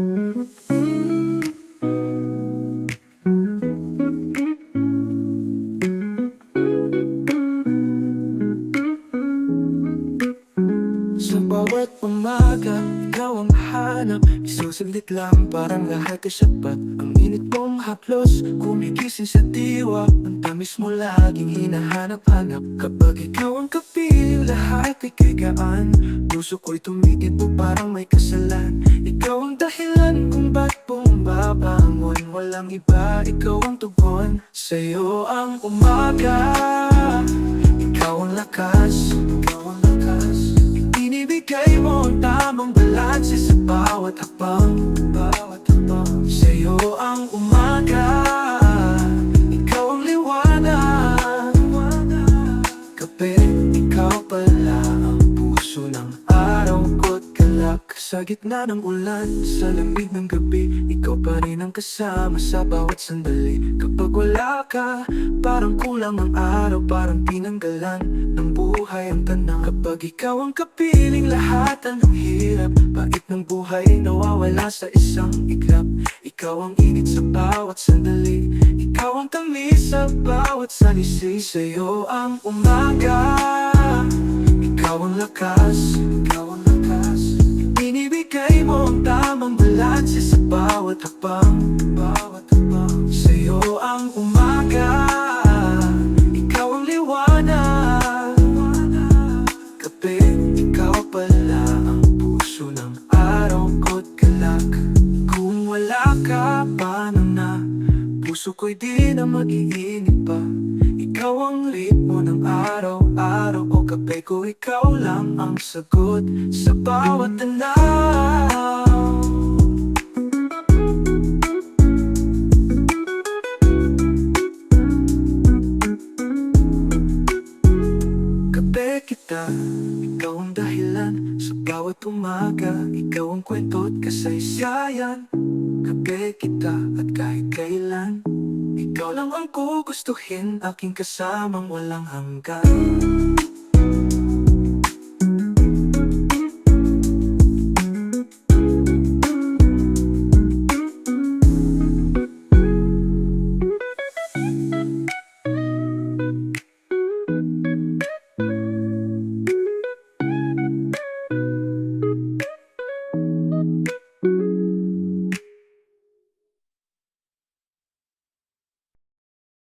Mm-hmm. Sa bawat umaga, ikaw ang hanap. Isusaglit lang parang lahat ay sapat. Ang init mong haplos, kumigising sa diwa. Ang tamis mo laging hinahanap-hanap Kapag ikaw ang kapiling, lahat ay kagaan Puso ko'y tumiibo parang may kasalan. Ikaw ang dahilan kung ba't bumabangon Walang iba, ikaw ang tugon. Sa'yo ang umaga balanse sa bawat hakbang Bawat Sa gitna ng ulan, sa lamig ng gabi Ikaw pa rin ang kasama sa bawat sandali. Kapag wala ka, parang kulang ang araw Parang tinanggalan ng buhay ang tanang. Kapag ikaw ang kapiling lahat ang hirap? Bait ng buhay nawawala sa isang iglap? Ikaw ang init sa bawat sandali Ikaw ang tamis sa bawat salisi Sa'yo ang umaga Ikaw ang lakas balanse sa bawat hakbang Bawat Sa'yo ang umaga. Ikaw ang liwanag. Kape, ikaw pala ang puso ng araw ko't galak. Kung wala ka, paano na? Puso ko'y di na mag-iinit pa. Ikaw ang ritmo ng araw-araw O kape ko, ikaw lang ang sagot Sa bawat tanaw kita, ikaw ang dahilan Sa bawat umaga, ikaw ang kwento't kasaysayan. Kape kita at kahit kailan. Ikaw lang ang kugustuhin Aking kasamang walang hanggan